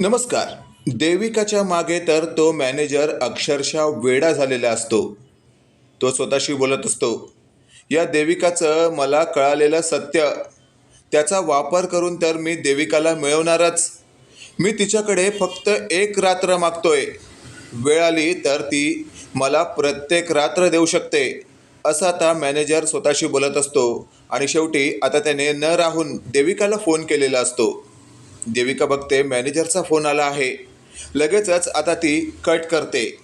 नमस्कार. देविकाच्या मागे तर तो मॅनेजर अक्षरशः वेडा झालेला असतो. तो स्वतःशी बोलत असतो. या देविकाचं मला कळालेलं सत्य त्याचा वापर करून तर मी देविकाला मिळवणारच. मी तिच्याकडे फक्त एक रात्र मागतोय. वेळ आली तर ती मला प्रत्येक रात्र देऊ शकते असं आता मॅनेजर स्वतःशी बोलत असतो. आणि शेवटी आता त्याने न राहून देविकाला फोन केलेला असतो. देविका बघते मॅनेजरचा फोन आला आहे. लगेचच आता ती कट करते.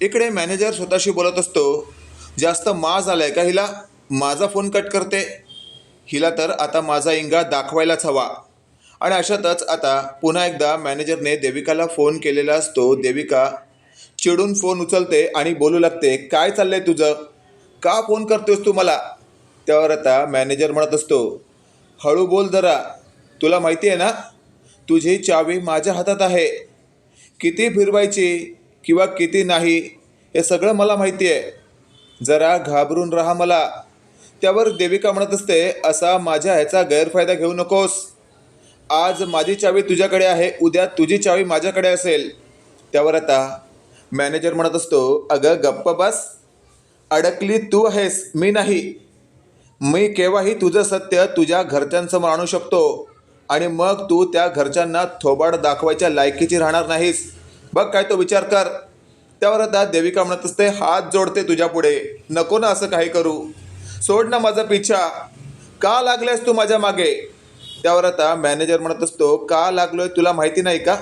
इकडे मॅनेजर स्वतःशी बोलत असतो जास्त माज आलाय का हिला? माझा फोन कट करते. हिला तर आता माझा इंगा दाखवायलाच हवा. आणि अशातच आता पुन्हा एकदा मॅनेजरने देविकाला फोन केलेला असतो. देविका चिडून फोन उचलते आणि बोलू लागते काय चाललंय तुझं? का फोन करतोस तू मला? त्यावर आता मॅनेजर म्हणत असतो हळू बोल जरा. तुला माहिती आहे ना तुझी चावी माझ्या हातात आहे. किती फिरवायची किंवा किती नाही हे सगळं मला माहिती आहे. जरा घाबरून राहा मला. त्यावर देविका म्हणत असते असा माझ्या ह्याचा गैरफायदा घेऊ नकोस. आज माझी चावी तुझ्याकडे आहे उद्या तुझी चावी माझ्याकडे असेल. त्यावर आता मॅनेजर म्हणत असतो अगं गप्प बस. अडकली तू आहेस मी नाही. मी केव्हाही तुझं सत्य तुझ्या घरच्यांसमोर आणू शकतो. आणि मग तू त्या घरच्यांना थोबाड दाखवायच्या लायकीची राहणार नाहीस. बघ काय तो विचार कर. त्यावर आता देविका म्हणत असते हात जोडते तुझ्या पुढे. नको ना असं काही करू. सोड ना माझा पिछा. का लागलेस तू माझ्या मागे? त्यावर आता मॅनेजर म्हणत असतो का लागलोय तुला माहिती नाही का?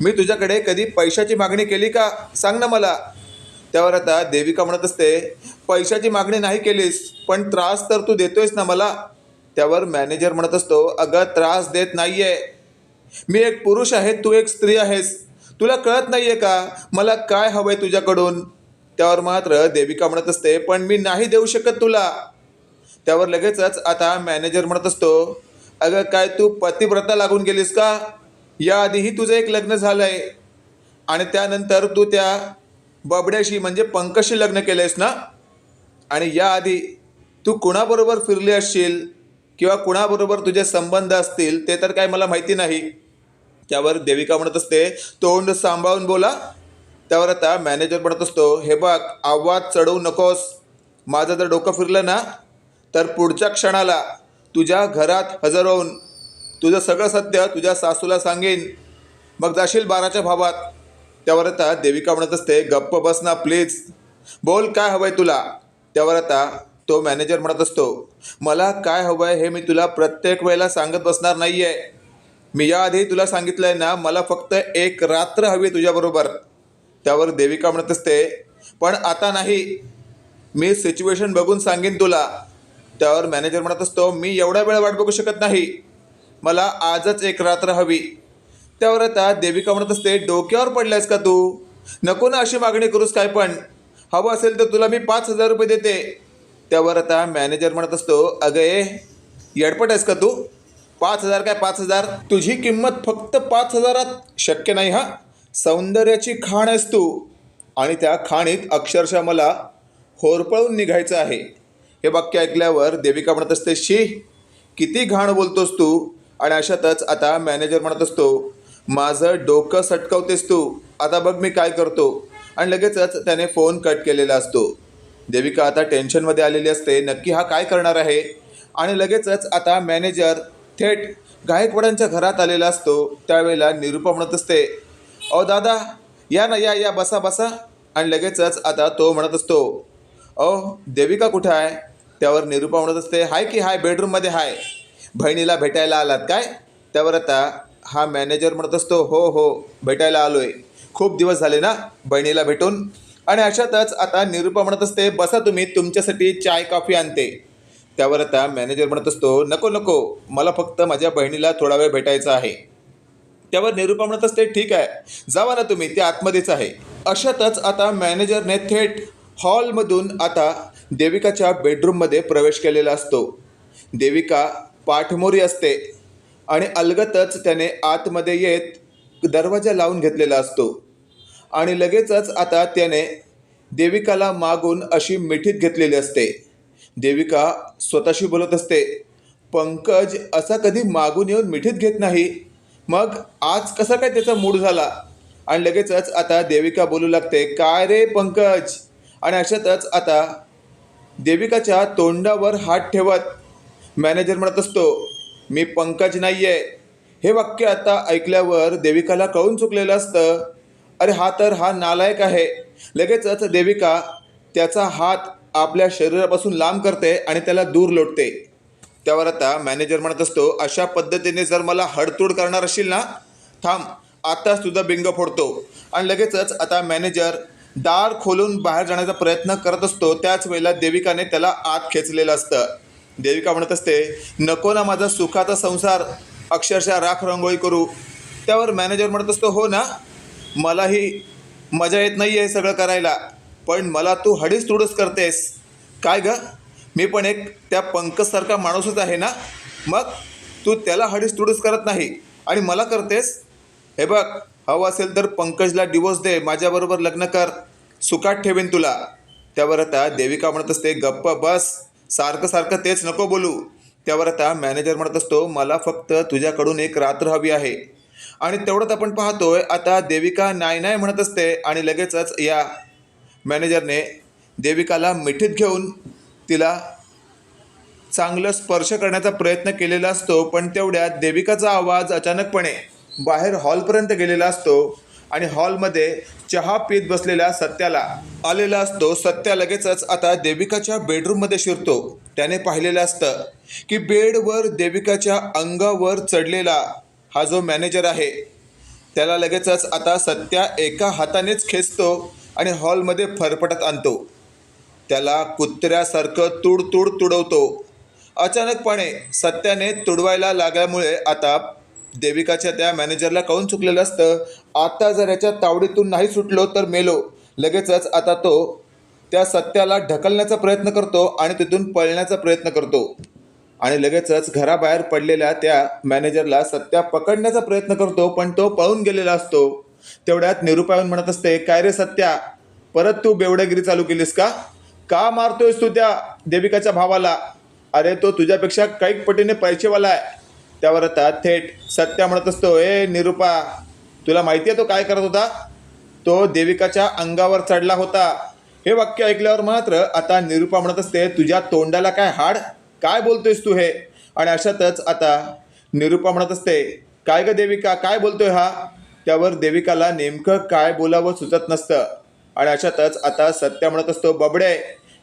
मी तुझ्याकडे कधी पैशाची मागणी केली का? सांग ना मला. त्यावर आता देविका म्हणत असते पैशाची मागणी नाही केलीस पण त्रास तर तू देतोयस ना मला. त्यावर मॅनेजर म्हणत असतो अगं त्रास देत नाहीये. मी एक पुरुष आहे तू एक स्त्री आहेस. तुला कळत नाहीये का? मला काय हवंय तुझ्याकडून? त्यावर मात्र देविका म्हणत असते पण मी नाही देऊ शकत तुला. त्यावर लगेचच आता मॅनेजर म्हणत असतो अगं काय तू पतिव्रता लागून गेलीस का? याआधीही तुझं एक लग्न झालं आहे आणि त्यानंतर तू त्या बबड्याशी म्हणजे पंकजशी लग्न केलं आहेस ना? आणि याआधी तू कुणाबरोबर फिरली असशील? किंवा कुणाबरोबर तुझे संबंध असतील ते तर काय मला माहिती नाही. त्यावर देविका म्हणत असते तोंड सांभाळून बोला. त्यावर आता मॅनेजर म्हणत असतो हे बघ आवाज चढवू नकोस. माझं जर डोकं फिरलं ना तर पुढच्या क्षणाला तुझ्या घरात हजर होऊन तुझं सगळं सत्य तुझ्या सासूला सांगेन. मग जाशील बाराच्या भावात. त्यावर आता देविका म्हणत असते गप्प बस ना प्लीज. बोल काय हवंय तुला? त्यावर आता तो मॅनेजर म्हणत असतो मला काय हवं आहे हे मी तुला प्रत्येक वेळेला सांगत बसणार नाही आहे मी याआधी तुला सांगितलं आहे ना मला फक्त एक रात्र हवी तुझ्याबरोबर त्यावर देविका म्हणत असते पण आता नाही. मी सिच्युएशन बघून सांगेन तुला. त्यावर मॅनेजर म्हणत असतो मी एवढा वेळ वाट बघू शकत नाही. मला आजच एक रात्र हवी. त्यावर आता देविका म्हणत असते डोक्यावर पडलायस का तू? नको ना अशी मागणी करूस काय पण. हवं असेल तर तुला मी पाच हजार रुपये देते. त्यावर आता मॅनेजर म्हणत असतो अगं ए येडपट आहेस का तू? पाच हजार काय पाच हजार? तुझी किंमत फक्त पाच हजारात शक्य नाही हा? सौंदर्याची खाण आहेस तू. आणि त्या खाणीत अक्षरशः मला होरपळून निघायचं आहे. हे वाक्य ऐकल्यावर देविका म्हणत असते शी किती घाण बोलतोस तू. आणि अशातच आता मॅनेजर म्हणत असतो माझं डोकं सटकवतेस तू. आता बघ मी काय करतो. आणि लगेचच त्याने फोन कट केलेला असतो. देविका आता टेन्शनमध्ये आलेली असते. नक्की हा काय करणार आहे? आणि लगेचच आता मॅनेजर थेट गायकवाडांच्या घरात आलेला असतो. त्यावेळेला निरुपा म्हणत असते अहो दादा या ना या या बसा बसा. आणि लगेचच आता तो म्हणत असतो अहो देविका कुठे आहे? त्यावर निरुपा म्हणत असते हाय की हाय बेडरूममध्ये हाय. बहिणीला भेटायला आलात काय? त्यावर आता हा मॅनेजर म्हणत असतो हो हो भेटायला आलो आहे खूप दिवस झाले ना बहिणीला भेटून. आणि अशातच आता निरूपा म्हणत असते बसा तुम्ही तुमच्यासाठी चाय कॉफी आणते. त्यावर आता मॅनेजर म्हणत असतो नको नको मला फक्त माझ्या बहिणीला थोडा वेळ भेटायचा आहे. त्यावर निरूपा म्हणत असते ठीक आहे जावा ना तुम्ही ते आतमध्येच आहे. अशातच आता मॅनेजरने थेट हॉलमधून आता देविकाच्या बेडरूममध्ये प्रवेश केलेला असतो. देविका पाठमोरी असते आणि अलगतच त्याने आतमध्ये येत दरवाजा लावून घेतलेला असतो. आणि लगेचच आता त्याने देविकाला मागून अशी मिठीत घेतलेली असते. देविका स्वतःशी बोलत असते पंकज असा कधी मागून येऊन मिठीत घेत नाही? मग आज कसा काय त्याचा मूड झाला? आणि लगेचच आता देविका बोलू लागते काय रे पंकज? आणि अशातच आता देविकाच्या तोंडावर हात ठेवत मॅनेजर म्हणत असतो मी पंकज नाही आहे हे वाक्य आता ऐकल्यावर देविकाला कळून चुकलेलं असतं. अरे हा तर हा नालायक आहे. लगेचच देविका त्याचा हात आपल्या शरीरापासून लांब करते आणि त्याला दूर लोटते. त्यावर आता मॅनेजर म्हणत असतो अशा पद्धतीने जर मला हडतोड करणार असशील ना थांब आत्ताच तुझा बिंग फोडतो. आणि लगेचच आता मॅनेजर दार खोलून बाहेर जाण्याचा प्रयत्न करत असतो. त्याच वेळेला देविकाने त्याला आत खेचलेलं असतं. देविका म्हणत असते नको ना माझा सुखाचा संसार अक्षरशः राख रंगोळी करू. त्यावर मॅनेजर म्हणत असतो हो ना मलाही मजा येत नाही आहे सगळं करायला. पण मला तू हडीस तुडस करतेस. काय ग? मी पण एक त्या पंकजसारखा माणूसच आहे ना? मग तू त्याला हडीस तुडस करत नाही आणि मला करतेस? हे बघ हवं असेल तर पंकजला डिवोर्स दे माझ्याबरोबर लग्न कर. सुखात ठेवेन तुला. त्यावर आता देविका म्हणत असते गप्प बस. सारखं सारखं तेच नको बोलू. त्यावर आता मॅनेजर म्हणत असतो मला फक्त तुझ्याकडून एक रात्र हवी आहे. आणि तेवढंच आपण पाहतोय आता देविका नाय नाय म्हणत असते आणि लगेचच या मॅनेजरने देविकाला मिठीत घेऊन तिला चांगलं स्पर्श करण्याचा प्रयत्न केलेला असतो पण तेवढ्यात देविकाचा आवाज अचानकपणे बाहेर हॉलपर्यंत गेलेला असतो आणि हॉलमध्ये चहा पीत बसलेल्या सत्याला आलेला असतो. सत्या लगेचच आता देविकाच्या बेडरूममध्ये शिरतो. त्याने पाहिलेलं असतं की बेडवर देविकाच्या अंगावर चढलेला हा जो मॅनेजर आहे त्याला लगेचच आता सत्या एका हातानेच खेचतो आणि हॉलमध्ये फरफटत आणतो. त्याला कुत्र्यासारखं तुड तुड तुडवतो. अचानकपणे सत्याने तुडवायला लागल्यामुळे आता देविकाच्या त्या मॅनेजरला कळून चुकलेलं असतं? आता जर याच्या तावडीतून नाही सुटलो तर मेलो. लगेचच आता तो त्या सत्याला ढकलण्याचा प्रयत्न करतो आणि तिथून पळण्याचा प्रयत्न करतो. आणि लगेचच घराबाहेर पडलेल्या त्या मॅनेजरला सत्या पकडण्याचा प्रयत्न करतो पण तो पळून गेलेला असतो. तेवढ्यात निरुपायन म्हणत असते काय रे सत्या? परत तू बेवडेगिरी चालू केलीस का? का मारतोयस तू त्या देविकाच्या भावाला? अरे तो तुझ्यापेक्षा कैक पटीने पैसेवाला आहे. त्यावर आता थेट सत्या म्हणत असतो ए निरुपा तुला माहिती आहे तो काय करत होता? तो देविकाच्या अंगावर चढला होता. हे वाक्य ऐकल्यावर मात्र आता निरुपा म्हणत असते तुझ्या तोंडाला काय हाड? काय बोलतोयस तू हे? आणि अशातच आता निरूपा म्हणत असते काय ग देविका काय बोलतोय हा? त्यावर देविकाला नेमकं काय बोलावं सुचत नसतं. आणि अशातच आता सत्या म्हणत असतो बबडे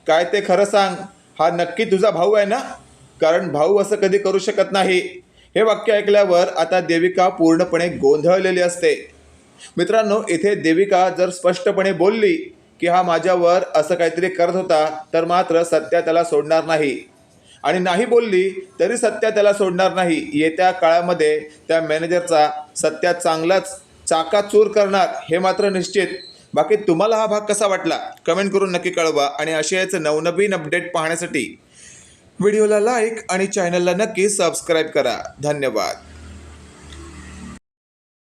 काय ते खरं सांग? हा नक्की तुझा भाऊ आहे ना? कारण भाऊ असं कधी करू शकत नाही. हे वाक्य ऐकल्यावर आता देविका पूर्णपणे गोंधळलेली असते. मित्रांनो इथे देविका जर स्पष्टपणे बोलली की हा माझ्यावर असं काहीतरी करत होता तर मात्र सत्या त्याला सोडणार नाही. आणि नाही बोलली तरी सत्या त्याला सोडणार नाही. येत्या काळामध्ये त्या मॅनेजरचा सत्या चांगलाच चाकाचूर करणार हे मात्र निश्चित. बाकी तुम्हाला हा भाग कसा वाटला? कमेंट करून नक्की कळवा आणि अशाच नवनवीन अपडेट पाहण्यासाठी व्हिडिओला लाईक आणि चॅनलला नक्की सबस्क्राईब करा. धन्यवाद.